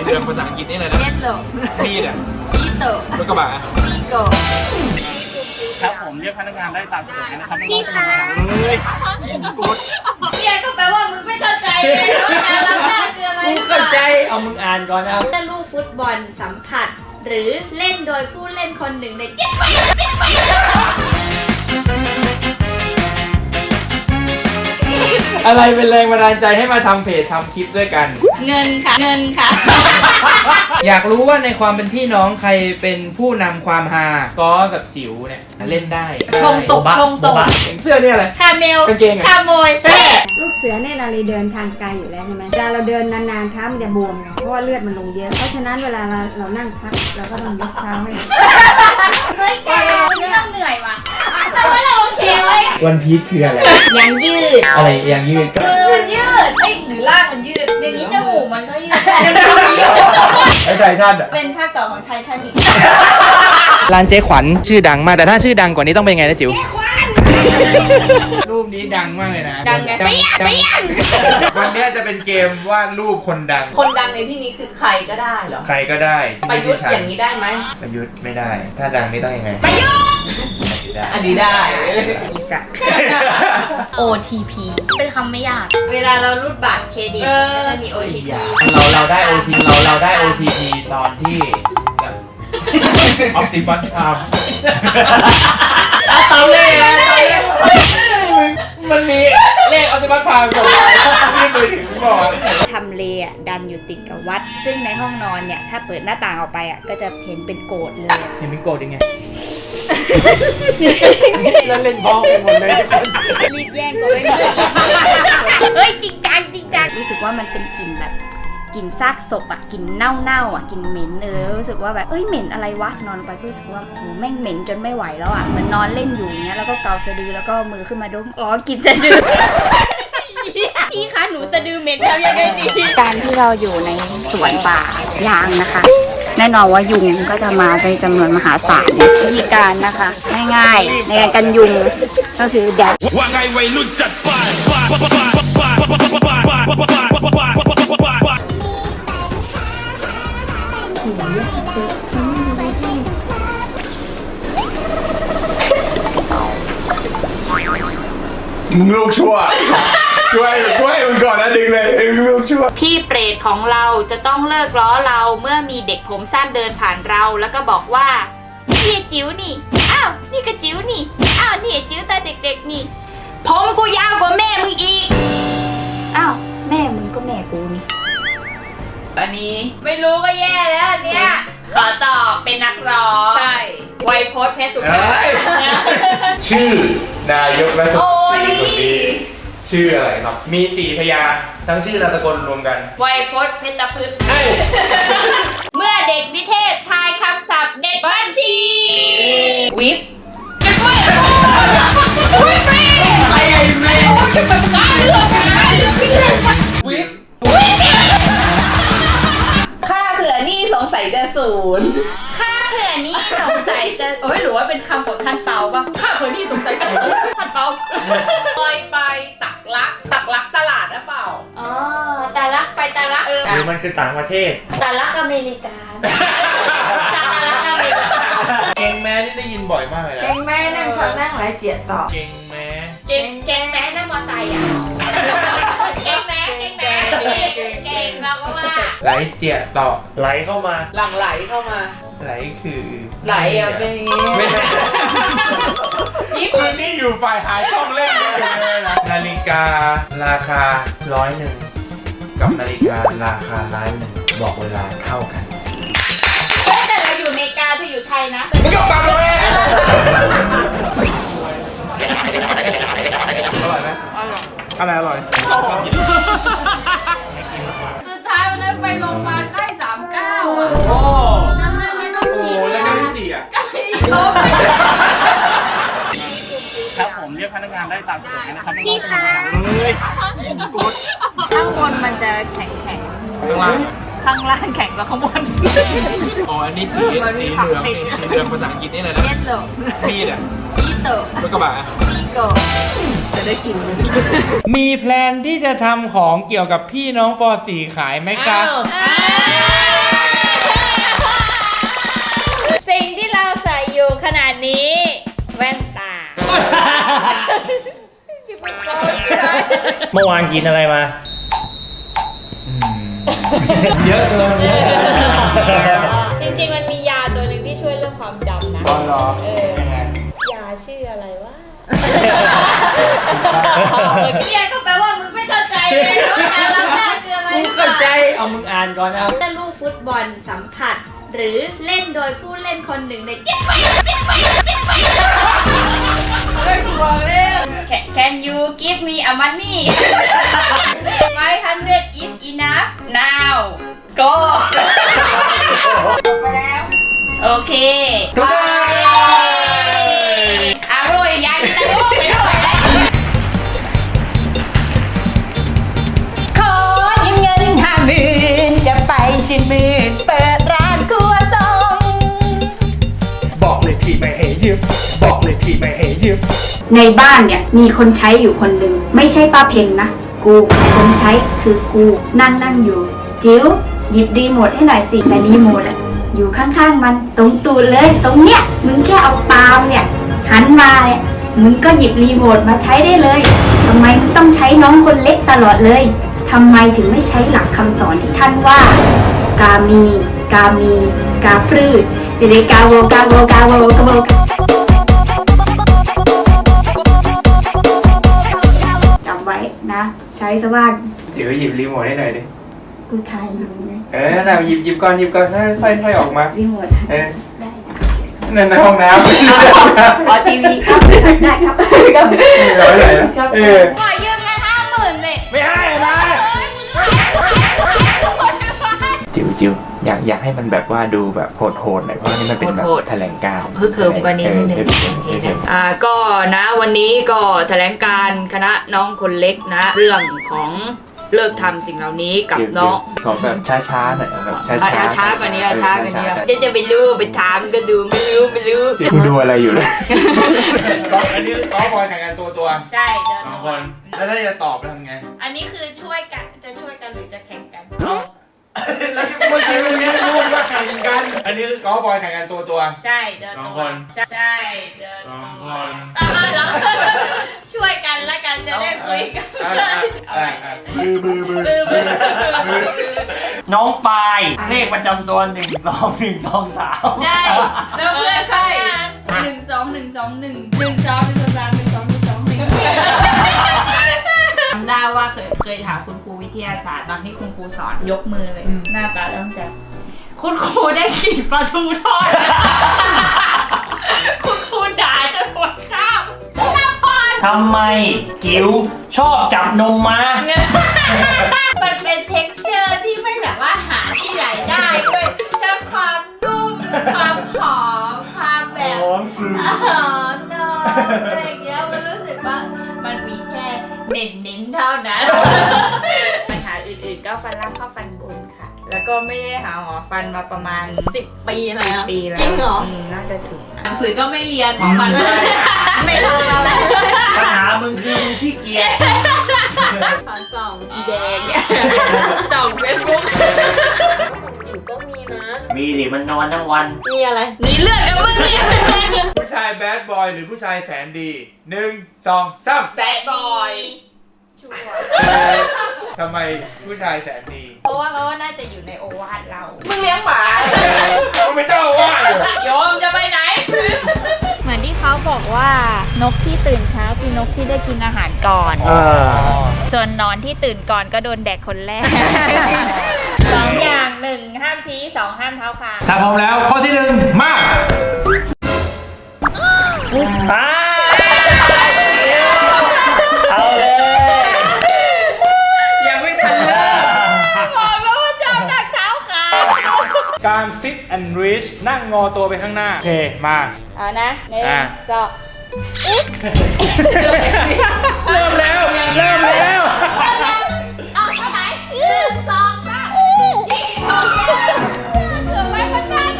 สีเหลืองภาษาอังกฤษนี่อะไรนะเย็ดโลมีดอะพีโตรถกระบะอะพีโกครับผมเรียกพนักงานได้ตามสะดวกนะครับไม่พี่ว่าจะคะเป็นเฮ้ยเฮียก็แปลว่ามึงไม่เข้าใจไงว่าการรับหน้าคืออะไรกูเข้าใจเอามึงอ่านก่อนนะเมื่อลูกฟุตบอลสัมผัส หรือเล่นโดยผู้เล่นคนหนึ่งในเจ็ด อะไรเป็นแรงบันดาลใจให้มาทำเพจทำคลิปด้วยกัน เงินค่ะ เงินค่ะ อยากรู้ว่าในความเป็นพี่น้องใครเป็นผู้นำความฮาก็กับจิ๋วเนี่ยเล่นได้ชงตกชงตก เสื้อเนี่ยอะไร คาเมลกางเกงอะ คาโมยลูกเสือเนี่ยเราเลยเดินทางไกลอยู่แล้วใช่ไหมเวลาเราเดินนานๆเท้ามันจะบวมไงเพราะว่าเลือดมันลงเยอะ เพราะฉะนั้นเวลาเราเรานั่งพักเราก็ต้องยกเท้าให้ เฮ้ยแกวันนี้เราเหนื่อยว่ะแต่ว่าเราโอ เคเว้ยวันพีชคืออะไร ยังยืดอะไรอย่างยืดก็มือมันยืดเอ้ยหรือล่างมันยืดอย่างนี้จมูกมันก็ยืดไอ้ไททันอะเป็นภาคต่อของไททานิกร้านเจ๊ขวัญชื่อดังมากแต่ถ้าชื่อดังกว่านี้ต้องเป็นไงนะจิ๋ว รูปนี้ดังมากเลยนะดังไงไม่อยากไม่อยาก วันเนี้ยจะเป็นเกมวาดรูปคนดัง คนดังในที่นี้คือใครก็ได้เหรอ ใครก็ได้ที่ปไม่ระยุใช่ทธ์ฉันอย่างนี้ได้ไหมประยุทธ์ไม่ได้ ถ้าดังนี่ต้องยังไงประยุทธ์ได้อันนี้ได้ OTP เป็นคำไม่ยาก เวลาเรารูดบัตรเครดิตเออ ก็จะมี OTP เราเราได้ OT เราเราได้ OTP ตอนที่ออปติมัสทา มตอนเลขมันมีเลขออปติมัสทามกับที่มือถือบอกทำเลอะดันอยู่ติดกับวัด ซึ่งในห้องนอนเนี่ยถ้าเปิดหน้าต่างออกไปอะก็จะเห็นเป็นโกดเลย เห็นเป็นโกรธยังไงแล้วเล่นพ้องกันหมดเลยทุกคนรีบแย่งก็ไม่มีเฮ้ยจริงจังจริงจังรู้สึกว่ามันเป็นกลิ่นแบบ กลิ่นซากศพอะกลิ่นเน่าๆอะกลิ่นเหม็นเออรู้สึกว่าแบบเอ้ยเหม็นอะไรวะนอนไปก็รู้สึกว่าโหแม่งเหม็นจนไม่ไหวแล้วอะเหมือนนอนเล่นอยู่อย่างเงี้ยแล้วก็เกาสะดือแล้วก็เอามือขึ้นมาดมอ๋อกลิ่นสะดือ พี่คะหนูสะดือเหม็นทำยังไงดีการที่เราอยู่ในสวนป่ายางนะคะ แน่นอนว่ายุงก็จะมาในจำนวนมหาศาลวิธีการนะคะ ง่ายๆ ในการกันยุงก็คือแดด ว่าไงวัยรุ่นจัดป้าย มึงลูกชั่วช่วยช่วยมึงก่อนนะดึงเลยมึงลูกชั่ว พี่เปรตของเราจะต้องเลิกล้อเราเมื่อมีเด็กผมสั้นเดินผ่านเราแล้วก็บอกว่านี่ไอ้จิ๋วนี่ อ้าว นี่ก็จิ๋วนี่ อ้าว นี่ไอ้จิ๋วตาเด็กๆนี่ ผมกูยาวกว่าแม่มึงอีก อ้าว แม่มึงก็แม่กูนี่ ตอนนี้ไม่รู้ก็แย่แล้วอันเนี่ย ขอตอบเป็นนักร้อง ใช่ ไวยพจน์เพชรสุพรรณเฮ้ยชื่อ นายกรัฐมนตรีคนนี้ ชื่ออะไรครับ มีสี่พยางค์ทั้งชื่อนามสกุลรวมกันไวยพจน์เพชรพฤกษ์เฮ้ยเมื่อเด็กนิเทศทายคำศัพท์เด็กบัญชี วิปค่าเผื่อหนี่สงสัยจะศูนย์ค่าเผื่อนี้ส งสัยจะเอ้ยหรือว่าเป็นคำของท่านเปาป่ะข้าเคยนี่สงสัยกันท่านเปาลอยไปตักลัก ตักลักตลาดนะเปล่าอ๋อตาลักไปตาลักหรือมันคือต่างประเทศตาลักอเมริกาตาลักอเมริกาเก่งแม้นี่ได้ยินบ่อยมากเลยนะเก่งแม่นั่งชอบนั่งหลายเจียดต่อเก่งแม้เก่งเก่งแม้นั่งมอไซค์อะเก่งแม้เก่งแม้เก่งเราก็ว่าไหลเจียต่อไหลเข้ามาหลังไหลเข้ามา ไหลคือไหลอะเป็นอย่างงี้ไม่ใช่ญี่ปุ่นนี่อยู่ฝ่ายหาช่องเล่นเลยนะนาฬิการาคาร้อยหนึ่งกับนาฬิการาคาล้านหนึ่งบอกเวลาเท่ากันเฮ้ยแต่เราอยู่อเมริกาเธออยู่ไทยนะมึงก็ปังเลยอร่อยไหมอะไรอร่อย สุดท้ายวันนั้นไปโรงพยาบ ล้มไปครับผมเรียกพนักงานได้ตามสะดวกนะครับไม่ว่าจะเป็นเฮ้ยข้างบนมันจะแข็งแข็งข้างล่างๆข้างล่างแข็งกว่าข้างบน อ๋ออันนี้สีสีเหลืองนี่สีเหลืองภาษาอังกฤษนี่อะไรนะเย็ดโลมีดอะพีโตรถกระบะอะพีโกมีแพลนที่จะทำของเกี่ยวกับพี่น้องป .4 ขายไหมคะ อ้าว เมื่อวานกินอะไรมาเยอะเกินเยอะจริงๆ มันมียาตัวหนึ่งที่ช่วยเรื่องความจำนะตอนรอเออยังไงยาชื่ออะไรวะเนี่ยก็แปลว่ามึงไม่เข้าใจไงว่าการรับหน้าคืออะไรกูเข้าใจ เอามึงอ่านก่อนเอาถ้าลูกฟุตบอลสัมผัส หรือเล่นโดยผู้เล่นคนหนึ่งในเจ็ดไปเจ็ดไปเจ็ดไป เฮ้ยกูบอกแล้ว Can you give me a money 500 is enough now go ไปแล้ว โอเคถูกต้อ ในบ้านเนี่ยมีคนใช้อยู่คนหนึ่งไม่ใช่ป้าเพนนะ กูคนใช้คือกูนั่งนั่งอยู่ จิ๋วหยิบรีโมทให้หน่อยสิแต่รีโมทอะอยู่ข้างๆมันตรงตูเลยตรงเนี้ยมึงแค่เอาตามเนี่ยหันมาเนี่ยมึงก็หยิบรีโมทมาใช้ได้เลยทำไมมึงต้องใช้น้องคนเล็กตลอดเลยทำไมถึงไม่ใช้หลักคำสอนที่ท่านว่า กามี กามี กาฟรืดเดกาโวกาโวกาโวกาโว ใช้ซะบ้างจิ๋วหยิบรีโมทให้หน่อยดิ กูทายอยู่ไงเออน่ะหยิบหยิบก่อนหยิบก่อนค่อยๆค่อยๆออกมา รีโมทเออได้นะนั่นในห้องน้ำอ๋อทีวีครับได้ครับ เอาไว้ไหนนะเออ อยากอยากให้มันแบบว่าดูแบบโหดๆหน่อยเพราะว่านี่มันเป็นแบบโหดๆแถลงการณ์ฮึกเหิมกว่านี้นิดนึงเออฮึกเหิมอ่าก็นะวันนี้ก็แถลงการคณะน้องคนเล็กนะ เรื่องของเลิกทำสิ่งเหล่านี้กับจิ๋วน้องขอแบบช้าๆหน่อยแบบช้าอะๆช้ากว่านี้อะเออช้ากว่านี้ช้อะจะจะไปรู้ไปถามก็ดูไม่รู้ไม่รู้จิ๋วกูดูอะไรอยู่เลยอันนี้ก้อบอยแข่งกันตัวตัวใช่เดินสองมาคนแล้วถ้าจะตอบทำไง อันนี้คือช่วยกันจะช่วยกันหรือจะแข่งกัน แล้วเมื่อกี้เมื่อกี้พูดว่าแข่งกัน อันนี้ก้อบอยแข่งกันตัวตัวใช่เดินสองตัวคนใช่เดินสองคนอะแล้วช่วยกันแล้วกันจะได้คุยกันอะอะอะอะมือมือมือมือมือมือน้องปายเลขประจำตัวหนึ่งสองหนึ่งสองสามใช่แล้วเพื่อนใช่หนึ่งสองหนึ่งสองหนึ่งหนึ่งสองหนึ่งสองสามหนึ่งสองหนึ่งสองหนึ่ง จำได้ว่าเคยเคยถามคุณครูวิทยาศาสตร์ตอนที่คุณครูสอนยกมือเลยหน้าตาต้องจะคุณครูได้กลิ่นปลาทูทอด คุณครูด่าจนหมดข้าวหน้าพอนทำไมจิ๋วชอบจับนมมา มันเป็นเท็กเจอร์ที่ไม่สามารถหาที่ไหนได้ด้วยทั้งความนุ่ม ความหอม ความแบบหอมนมอะไรอย่างเงี้ย ท่านั้น ปัญหาอื่นๆก็ฟันล่างข้อฟันบนค่ะ แล้วก็ไม่ได้หาหมอฟันมาประมาณ10ปีแล้วปีแล้วจริงเหรอมน่าจะถึงนะหนังสือก็ไม่เรียนหมอฟันเลยไม่ทำอะไรปัญหามึงคือมึงขี้เกียจขอส่องอีแดงส่องเฟซบุ๊กจิ๋วก็มีนะ มีดิมันนอนทั้งวัน มีอะไร นี่เลือกกับมึงเนี่ยผู้ชายแบดบอยหรือผู้ชายแสนดีหนึ่งสองสามแบดบอย ชัวร์ทำไมผู้ชายแสนดีเพราะว่าเขาน่าจะอยู่ในโอวาทเรา มึงเลี้ยงหมาเขาไม่เจ้าอาว่าสเลยโยมจะไปไหน เหมือนที่เขาบอกว่านกที่ตื่นเช้าคือนกที่ได้กินอาหารก่อน ส่วนนอนที่ตื่นก่อนก็โดนแดกคนแรก สองอย่างหนึ่งห้ามชี้สองห้ามเท้าคาง ถ้าพร้อมแล้วข้อที่หนึ่งมาอ่า การ sit and reach นั่งงอตัวไปข้างหน้า โอเค มา เอานะหนึ่งอะ สองเริ่มแล้ว เริ่มแล้ว เอาเท่าไหร่หนึ่งสองสามยี่สิบหกเกือบไว้บนทัน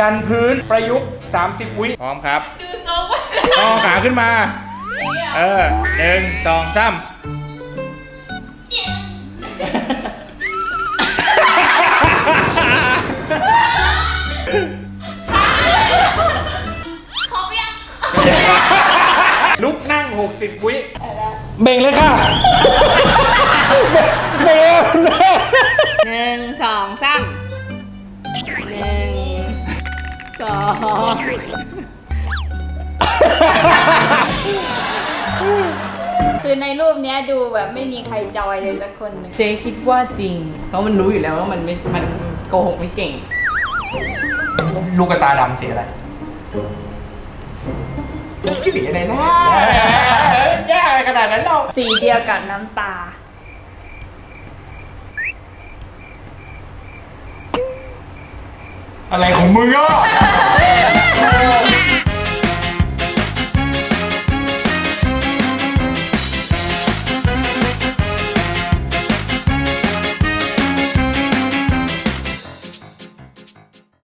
ดันพื้นประยุกต์ 30 วิพร้อมครับ ดูทรงว่าต่อขาขึ้นมา เออหนึ่งสองสาม ลุกนั่ง60วิเบ่งเลยค่ะเบ่งเบ่งเลยหนึ่งสองสามหนึ่งสองคือในรูปเนี้ยดูแบบไม่มีใครจอยเลยสักคนหนึงเจ๊คิดว่าจริง เพราะมันรู้อยู่แล้วว่ามันไม่ มันโกหกไม่เก่ง ลูกกระตาดำสีอะไร สีอะไรนะแย่ขนาดนั้นหรอกสีเดียวกับน้ำตา อะไรของมึงอะ